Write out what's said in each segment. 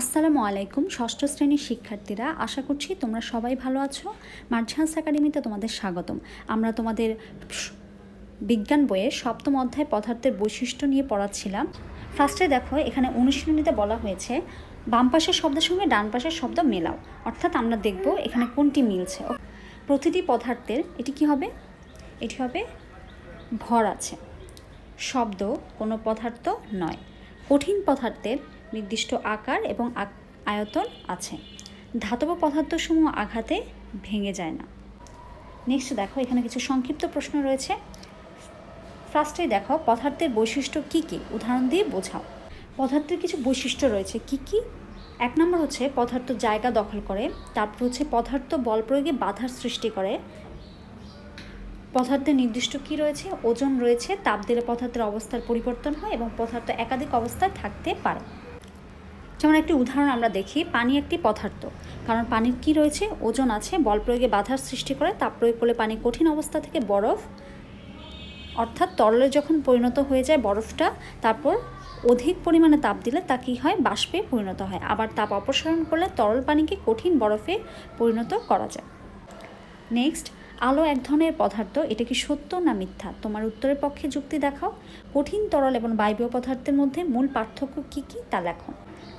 আসসালামু আলাইকুম, ষষ্ঠ শ্রেণির শিক্ষার্থীরা, আশা করছি তোমরা সবাই ভালো আছো। মার্ঝান্স একাডেমিতে তোমাদের স্বাগতম। আমরা তোমাদের বিজ্ঞান বইয়ের সপ্তম অধ্যায় পদার্থের বৈশিষ্ট্য নিয়ে পড়াচ্ছিলাম। ফার্স্টে দেখো, এখানে অনুশীলনীতে বলা হয়েছে, বাম পাশের শব্দের সঙ্গে ডান পাশের শব্দ মেলাও। অর্থাৎ আমরা দেখব এখানে কোনটি মিলছে। প্রতিটি পদার্থের, এটি কি হবে? এটি হবে ভর আছে। শব্দ কোনো পদার্থ নয়। কঠিন পদার্থের নির্দিষ্ট আকার এবং আয়তন আছে। ধাতব পদার্থসমূহ আঘাতে ভেঙে যায় না। নেক্সট দেখো, এখানে কিছু সংক্ষিপ্ত প্রশ্ন রয়েছে। ফার্স্টে দেখো, পদার্থের বৈশিষ্ট্য কী কী? উদাহরণ দিয়ে বোঝাও। পদার্থের কিছু বৈশিষ্ট্য রয়েছে, কি কি? এক নম্বর হচ্ছে, পদার্থ জায়গা দখল করে। তারপর হচ্ছে, পদার্থ বল প্রয়োগে বাধার সৃষ্টি করে। পদার্থের নির্দিষ্ট কি রয়েছে? ওজন রয়েছে, তাপ দিলে পদার্থের অবস্থার পরিবর্তন হয় এবং পদার্থ একাধিক অবস্থায় থাকতে পারে। যেমন একটি উদাহরণ আমরা দেখি, পানি একটি পদার্থ। কারণ পানির কি রয়েছে? ওজন আছে, বল প্রয়োগে বাধার সৃষ্টি করে, তাপ প্রয়োগ করলে পানি কঠিন অবস্থা থেকে বরফ, অর্থাৎ তরলে যখন পরিণত হয়ে যায় বরফটা, তারপর অধিক পরিমাণে তাপ দিলে তা কী হয়? বাষ্পে পরিণত হয়। আবার তাপ অপসারণ করলে তরল পানিকে কঠিন বরফে পরিণত করা যায়। নেক্সট আলো এক ধরনের পদার্থ। এটা কি সত্য না মিথ্যা? তোমার উত্তরের পক্ষে যুক্তি দেখাও। কঠিন তরল এবং বায়বীয় পদার্থের মধ্যে মূল পার্থক্য কী কী? তা লেখো।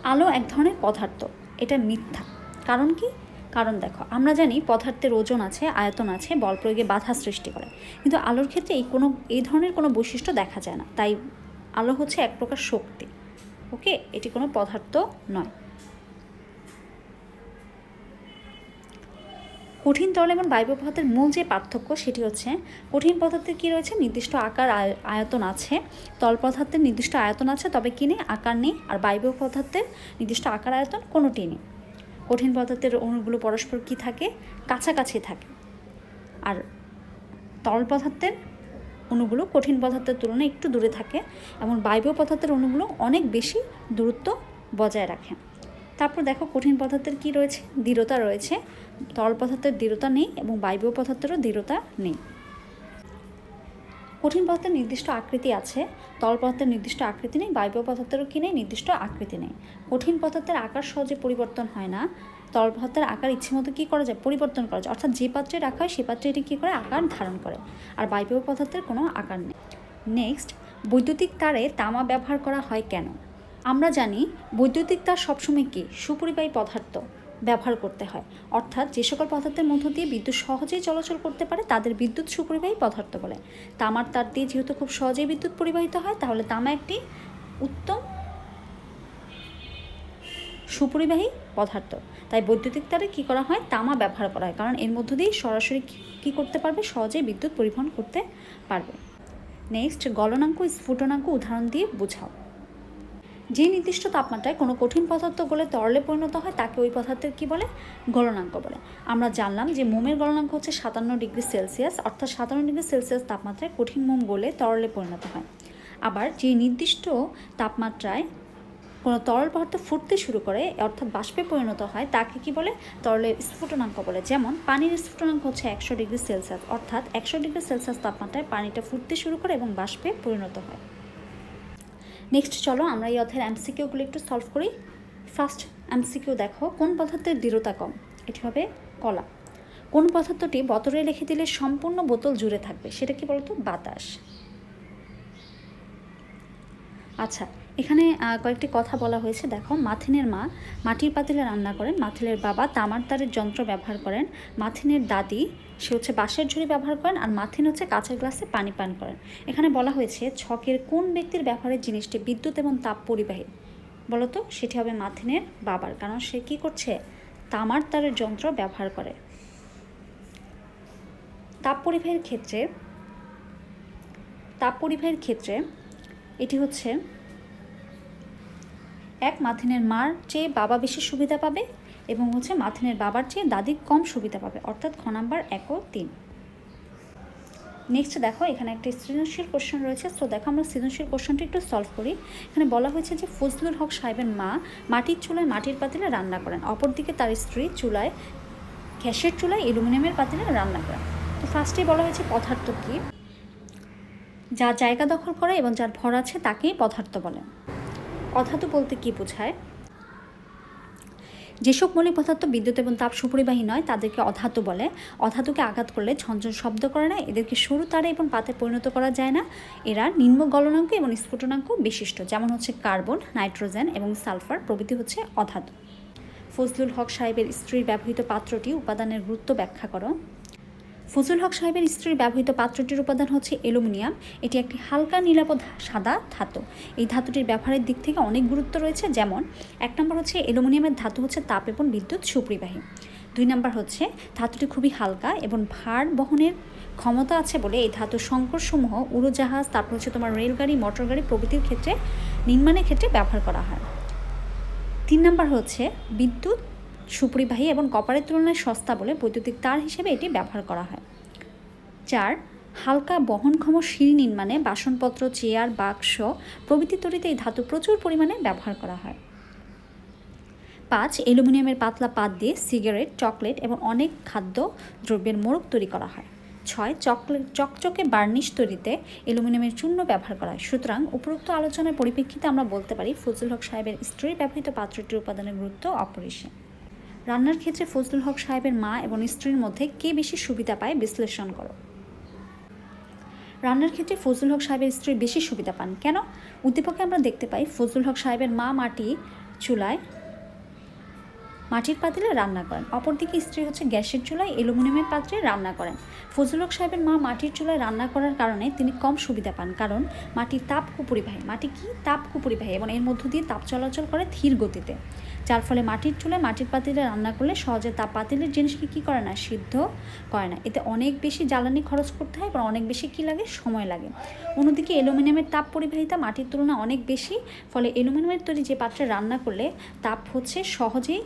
আলো এক ধরনের পদার্থ। এটা মিথ্যা। কারণ কি? কারণ দেখো, আমরা জানি পদার্থের ওজন আছে, আয়তন আছে, বল প্রয়োগে বাধা সৃষ্টি করে। কিন্তু আলোর ক্ষেত্রে এই কোনো, এই ধরনের কোনো বৈশিষ্ট্য দেখা যায় না। তাই আলো হচ্ছে এক প্রকার শক্তি। ওকে? এটি কোনো পদার্থ নয়। কঠিন তরল এবং বায়ু পদার্থের মূল যে পার্থক্য সেটি হচ্ছে কঠিন পদার্থের কী রয়েছে? নির্দিষ্ট আকার আয়তন আছে। তল পদার্থের নির্দিষ্ট আয়তন আছে, তবে কি নেই? আকার নেই। আর বায়ু পদার্থের নির্দিষ্ট আকার আয়তন কোনোটি নেই। কঠিন পদার্থের অণুগুলো পরস্পর কি থাকে? কাছাকাছি থাকে। আর তরল পদার্থের অণুগুলো কঠিন পদার্থের তুলনায় একটু দূরে থাকে এবং বায়বীয় পদার্থের অণুগুলো অনেক বেশি দূরত্ব বজায় রাখে। তারপর দেখো কঠিন পদার্থের কি রয়েছে? দৃঢ়তা রয়েছে। তরল পদার্থের দৃঢ়তা নেই এবং বায়বীয় পদার্থেরও দৃঢ়তা নেই। কঠিন পদার্থের নির্দিষ্ট আকৃতি আছে। তরল পদার্থের নির্দিষ্ট আকৃতি নেই, বায়বীয় পদার্থেরও কি নেই? নির্দিষ্ট আকৃতি নেই। কঠিন পদার্থের আকার সহজে পরিবর্তন হয় না। তরল পদার্থের আকার ইচ্ছে মতো কী করা যায়? পরিবর্তন করা যায়। অর্থাৎ যে পাত্রে রাখা হয়, সে পাত্রে এটি কী করে? আকার ধারণ করে। আর বায়বীয় পদার্থের কোনো আকার নেই। নেক্সট বৈদ্যুতিক তারে তামা ব্যবহার করা হয় কেন? আমরা জানি বৈদ্যুতিক তার সবসময় কি? সুপরিবাহী পদার্থ ব্যবহার করতে হয়। অর্থাৎ যে সকল পদার্থের মধ্য দিয়ে বিদ্যুৎ সহজেই চলাচল করতে পারে, তাদের বিদ্যুৎ সুপরিবাহী পদার্থ বলে। তামার তার দিয়ে যেহেতু খুব সহজেই বিদ্যুৎ পরিবাহিত হয়, তাহলে তামা একটি উত্তম সুপরিবাহী পদার্থ। তাই বৈদ্যুতিক তারে কী করা হয়? তামা ব্যবহার করা হয়, কারণ এর মধ্য দিয়ে সরাসরি কী করতে পারবে? সহজেই বিদ্যুৎ পরিবহন করতে পারবে। নেক্সট, গলনাঙ্ক, স্ফুটনাঙ্ক উদাহরণ দিয়ে বোঝাও। যে নির্দিষ্ট তাপমাত্রায় কোনো কঠিন পদার্থ গলে তরলে পরিণত হয়, তাকে ওই পদার্থের কী বলে? গলনাঙ্ক বলে। আমরা জানলাম যে মোমের গলনাঙ্ক হচ্ছে সাতান্ন ডিগ্রি সেলসিয়াস, অর্থাৎ সাতান্ন ডিগ্রি সেলসিয়াস তাপমাত্রায় কঠিন মোম গলে তরলে পরিণত হয়। আবার যে নির্দিষ্ট তাপমাত্রায় কোনো তরল পদার্থ ফুটতে শুরু করে, অর্থাৎ বাষ্পে পরিণত হয়, তাকে কি বলে? তরলের স্ফুটনাঙ্ক বলে। যেমন পানির স্ফুটনাঙ্ক হচ্ছে একশো ডিগ্রি সেলসিয়াস, অর্থাৎ একশো ডিগ্রি সেলসিয়াস তাপমাত্রায় পানিটা ফুটতে শুরু করে এবং বাষ্পে পরিণত হয়। নেক্সট চলো আমরা এই অধ্যায়ের এমসিকিউগুলো একটু সলভ করি। ফার্স্ট এমসিকিউ দেখো, কোন পদার্থের দৃঢ়তা কম? এটি হবে কলা। কোন পদার্থটি বতরে রেখে দিলে সম্পূর্ণ বোতল জুড়ে থাকবে? সেটা কি বলতো? বাতাস। আচ্ছা এখানে কয়েকটি কথা বলা হয়েছে। দেখো, মাথিনের মা মাটির পাতিলে রান্না করেন মাথিনের বাবা তামার তারের যন্ত্র ব্যবহার করেন, মাথিনের দাদি, সে হচ্ছে বাঁশের ঝুড়ি ব্যবহার করেন, আর মাথিন হচ্ছে কাঁচের গ্লাসে পানি পান করেন। এখানে বলা হয়েছে, ছকের কোন ব্যক্তির ব্যবহারের জিনিসটি বিদ্যুৎ এবং তাপ পরিবাহী? বলতো, সেটি হবে মাথিনের বাবার, কারণ সে কি করছে? তামার তারের যন্ত্র ব্যবহার করে। তাপ পরিবাহের ক্ষেত্রে, তাপ পরিবাহের ক্ষেত্রে এটি হচ্ছে এক মাথিনের মার চেয়ে বাবা বেশি সুবিধা পাবে এবং হচ্ছে মাথিনের বাবার চেয়ে দাদি কম সুবিধা পাবে, অর্থাৎ খ নাম্বার এক ও তিন। নেক্সট দেখো, এখানে একটা সৃজনশীল কোশ্চেন রয়েছে। তো দেখো আমরা সৃজনশীল কোশ্চেনটি একটু সলভ করি। এখানে বলা হয়েছে যে ফজলুল হক সাহেবের মা মাটির চুলায় মাটির পাতিলে রান্না করেন। অপরদিকে তার স্ত্রী চুলায়, গ্যাসের চুলায় অ্যালুমিনিয়ামের পাতিলে রান্না করেন। তো ফার্স্টেই বলা হয়েছে পদার্থ কী? যা জায়গা দখল করে এবং যার ভর আছে তাকেই পদার্থ বলে। অধাতু বলতে কি বোঝায়? যেসব মৌলিক পদার্থ বিদ্যুৎ এবং তাপ সুপরিবাহী নয়, তাদেরকে অধাতু বলে। অধাতুকে আঘাত করলে ঝনঝন শব্দ করে না, এদেরকে সরু তারে এবং পাতে পরিণত করা যায় না। এরা নিম্ন গলনাঙ্ক এবং স্ফুটনাঙ্ক বিশিষ্ট, যেমন হচ্ছে কার্বন, নাইট্রোজেন এবং সালফার, প্রভৃতি হচ্ছে অধাতু। ফজলুল হক সাহেবের স্ত্রীর ব্যবহৃত পাত্রটি উপাদানের গুরুত্ব ব্যাখ্যা করো। ফজলুল হক সাহেবের স্ত্রীর ব্যবহৃত পাত্রটির উপাদান হচ্ছে অ্যালুমিনিয়াম। এটি একটি হালকা নীলাপদ সাদা ধাতু। এই ধাতুটির ব্যবহারের দিক থেকে অনেক গুরুত্ব রয়েছে, যেমন এক নম্বর হচ্ছে অ্যালুমিনিয়ামের ধাতু হচ্ছে তাপ এবং বিদ্যুৎ সুপরিবাহী। দুই নম্বর হচ্ছে ধাতুটি খুবই হালকা এবং ভার বহনের ক্ষমতা আছে বলে এই ধাতুর সংকরসমূহ উড়োজাহাজ, তারপর হচ্ছে তোমার রেলগাড়ি মোটর গাড়ি প্রভৃতির ক্ষেত্রে, নির্মাণের ক্ষেত্রে ব্যবহার করা হয়। তিন নম্বর হচ্ছে বিদ্যুৎ সুপরিবাহী এবং কপারের তুলনায় সস্তা বলে বৈদ্যুতিক তার হিসেবে এটি ব্যবহার করা হয়। চার, হালকা বহনক্ষম সিঁড়ি নির্মাণে বাসনপত্র, চেয়ার, বাক্স প্রভৃতি তৈরিতে এই ধাতু প্রচুর পরিমাণে ব্যবহার করা হয়। পাঁচ, অ্যালুমিনিয়ামের পাতলা পাত দিয়ে সিগারেট, চকলেট এবং অনেক খাদ্য দ্রব্যের মোড়ক তৈরি করা হয়। ছয় চকলেট চকচকে বার্নিশ তৈরিতে অ্যালুমিনিয়ামের চূর্ণ ব্যবহার করা হয়। সুতরাং উপরোক্ত আলোচনার পরিপ্রেক্ষিতে আমরা বলতে পারি, ফজলুল হক সাহেবের স্ত্রীর ব্যবহৃত পাত্রটির উপাদানের গুরুত্ব অপরিসীম। রান্নার ক্ষেত্রে ফজলুল হক সাহেবের মা এবং স্ত্রীর মধ্যে কে বেশি সুবিধা পায় বিশ্লেষণ করো। রান্নার ক্ষেত্রে ফজলুল হক সাহেবের স্ত্রী বেশি সুবিধা পান। কেন? উদ্দীপকে আমরা দেখতে পাই ফজলুল হক সাহেবের মা মাটি চুলায় মাটির পাতিলে রান্না করেন। অপরদিকে স্ত্রী হচ্ছে গ্যাসের চুলায় অ্যালুমিনিয়ামের পাত্রে রান্না করেন। ফজলুল হক সাহেবের মা মাটির চুলায় রান্না করার কারণে তিনি কম সুবিধা পান কারণ মাটির তাপ কুপরিবাহী মাটি কি তাপ কুপরিবাহী এবং এর মধ্য দিয়ে তাপ চলাচল করে ধীর গতিতে। যার ফলে মাটির চুলে মাটির পাতিলে রান্না করলে সহজে তাপ পাতিলের জিনিসকে কী করে না, সিদ্ধ করে না। এতে অনেক বেশি জ্বালানি খরচ করতে হয় এবং অনেক বেশি কী লাগে, সময় লাগে। অন্যদিকে অ্যালুমিনিয়ামের তাপ পরিবাহিতা মাটির তুলনায় অনেক বেশি, ফলে অ্যালুমিনিয়ামের তৈরি যে পাত্রে রান্না করলে তাপ হচ্ছে সহজেই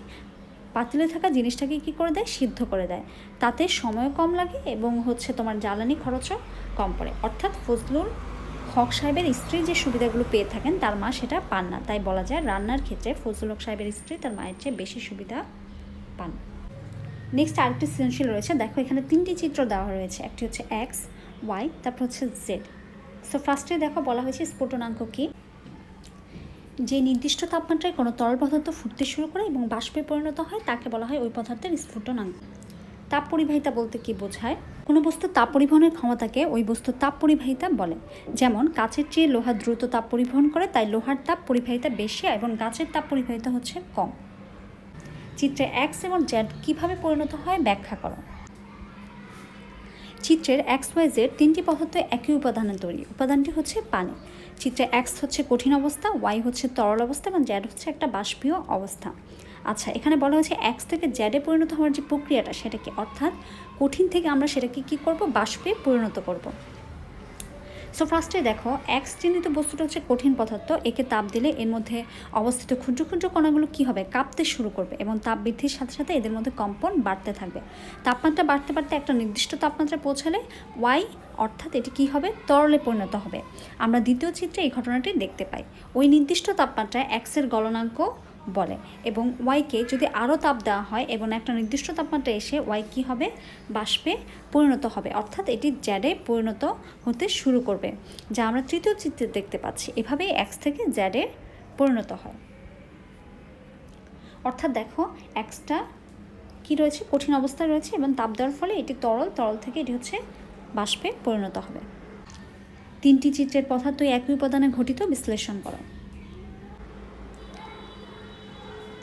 পাতিলে থাকা জিনিসটাকে কী করে দেয়, সিদ্ধ করে দেয়। তাতে সময় কম লাগে এবং হচ্ছে তোমার জ্বালানি খরচও কম পড়ে। অর্থাৎ ফজলুল হক সাহেবের স্ত্রী যে সুবিধাগুলো পেয়ে থাকেন, তার মা সেটা পান না। তাই বলা যায়, রান্নার ক্ষেত্রে ফজলুল হক সাহেবের স্ত্রী তার মায়ের চেয়ে বেশি সুবিধা পান। নেক্সট আরেকটি সৃজনশীল রয়েছে। দেখো, এখানে তিনটি চিত্র দেওয়া রয়েছে। একটি হচ্ছে এক্স ওয়াই তারপর হচ্ছে জেড সো ফার্স্টে দেখো বলা হয়েছে স্ফুটনাঙ্ক কী? যে নির্দিষ্ট তাপমাত্রায় কোনো তরল পদার্থ ফুটতে শুরু করে এবং বাষ্পে পরিণত হয়, তাকে বলা হয় ওই পদার্থের স্ফুটনাঙ্ক। তাপ পরিবাহিতা বলতে কি বোঝায়? কোনো বস্তু তাপ পরিবহনের ক্ষমতাকে ওই বস্তুর তাপ পরিবাহিতা বলে। যেমন, কাচের চেয়ে লোহা দ্রুত তাপ পরিবহন করে, তাই লোহার তাপ পরিবাহিতা বেশি এবং গাছের তাপ পরিবাহিতা হচ্ছে কম। চিত্রে এক্স এবং জেড কীভাবে পরিণত হয় ব্যাখ্যা করো। চিত্রের এক্স ওয়াই জেড তিনটি পদার্থ একই উপাদানে তৈরি। উপাদানটি হচ্ছে পানি। চিত্রে এক্স হচ্ছে কঠিন অবস্থা ওয়াই হচ্ছে তরল অবস্থা এবং জ্যাড হচ্ছে একটা বাষ্পীয় অবস্থা। আচ্ছা এখানে বলা হয়েছে এক্স থেকে জ্যাডে পরিণত হওয়ার যে প্রক্রিয়াটা সেটাকে অর্থাৎ কঠিন থেকে আমরা সেটাকে কী করব? বাষ্পে পরিণত করব। সো ফার্স্টে দেখো এক্স চিহ্নিত বস্তুটা হচ্ছে কঠিন পদার্থ, একে তাপ দিলে এর মধ্যে অবস্থিত ক্ষুদ্র ক্ষুদ্র কণাগুলো কী হবে? কাঁপতে শুরু করবে এবং তাপ বৃদ্ধির সাথে সাথে এদের মধ্যে কম্পন বাড়তে থাকবে। তাপমাত্রা বাড়তে বাড়তে একটা নির্দিষ্ট তাপমাত্রায় পৌঁছালে ওয়াই অর্থাৎ এটি কী হবে? তরলে পরিণত হবে। আমরা দ্বিতীয় চিত্রে এই ঘটনাটি দেখতে পাই। ওই নির্দিষ্ট তাপমাত্রায় এক্সের গলনাঙ্ক বলে। এবং ওয়াইকে যদি আরও তাপ দেওয়া হয় এবং একটা নির্দিষ্ট তাপমাত্রা এসে ওয়াই কী হবে? বাষ্পে পরিণত হবে। অর্থাৎ এটি জ্যাডে পরিণত হতে শুরু করবে, যা আমরা তৃতীয় চিত্রে দেখতে পাচ্ছি। এভাবেই এক্স থেকে জ্যাডে পরিণত হয়। অর্থাৎ দেখো এক্সটা কী রয়েছে? কঠিন অবস্থায় রয়েছে এবং তাপ দেওয়ার ফলে এটি তরল তরল থেকে এটি হচ্ছে বাষ্পে পরিণত হবে। তিনটি চিত্রের পদার্থ একই উপাদানে ঘটিত, বিশ্লেষণ করো।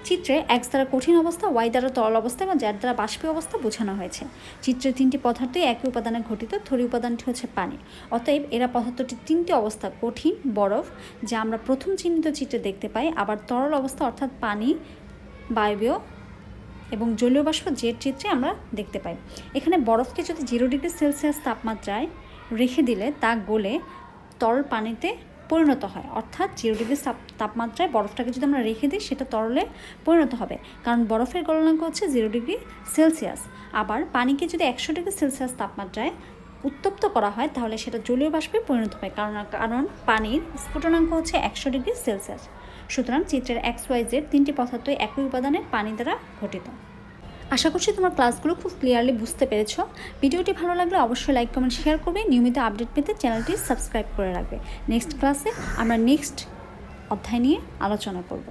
চিত্রে এক্স দ্বারা কঠিন অবস্থা ওয়াই দ্বারা তরল অবস্থা এবং জ্যাড দ্বারা বাষ্পীয় অবস্থা বোঝানো হয়েছে। চিত্রে তিনটি পদার্থই একই উপাদানে ঘটিত, থরি উপাদানটি হচ্ছে পানি অতএব এরা পদার্থটির তিনটি অবস্থা কঠিন, বরফ, যা আমরা প্রথম চিহ্নিত চিত্রে দেখতে পাই, আবার তরল অবস্থা অর্থাৎ পানি, বায়বীয় এবং জলীয় বাষ্প জেট চিত্রে আমরা দেখতে পাই। এখানে বরফকে যদি জিরো ডিগ্রি সেলসিয়াস তাপমাত্রায় রেখে দিলে তা গলে তরল পানিতে পরিণত হয়। অর্থাৎ জিরো ডিগ্রি তাপমাত্রায় বরফটাকে যদি আমরা রেখে দিই, সেটা তরলে পরিণত হবে। কারণ বরফের গলনাঙ্ক হচ্ছে জিরো ডিগ্রি সেলসিয়াস আবার পানিকে যদি একশো ডিগ্রি সেলসিয়াস তাপমাত্রায় উত্তপ্ত করা হয়, তাহলে সেটা জলীয় বাষ্পে পরিণত হয়। কারণ কারণ পানির স্ফুটনাঙ্ক হচ্ছে একশো ডিগ্রি সেলসিয়াস সুতরাং চিত্রের এক্স ওয়াই জেড তিনটি পদার্থই একই উপাদানে পানি দ্বারা গঠিত। আশা করছি তোমার ক্লাসগুলো খুব ক্লিয়ারলি বুঝতে পেরেছ। ভিডিওটি ভালো লাগলে অবশ্যই লাইক কমেন্ট শেয়ার করবে। নিয়মিত আপডেট পেতে চ্যানেলটি সাবস্ক্রাইব করে রাখবে। নেক্সট ক্লাসে আমরা নেক্সট অধ্যায় নিয়ে আলোচনা করব।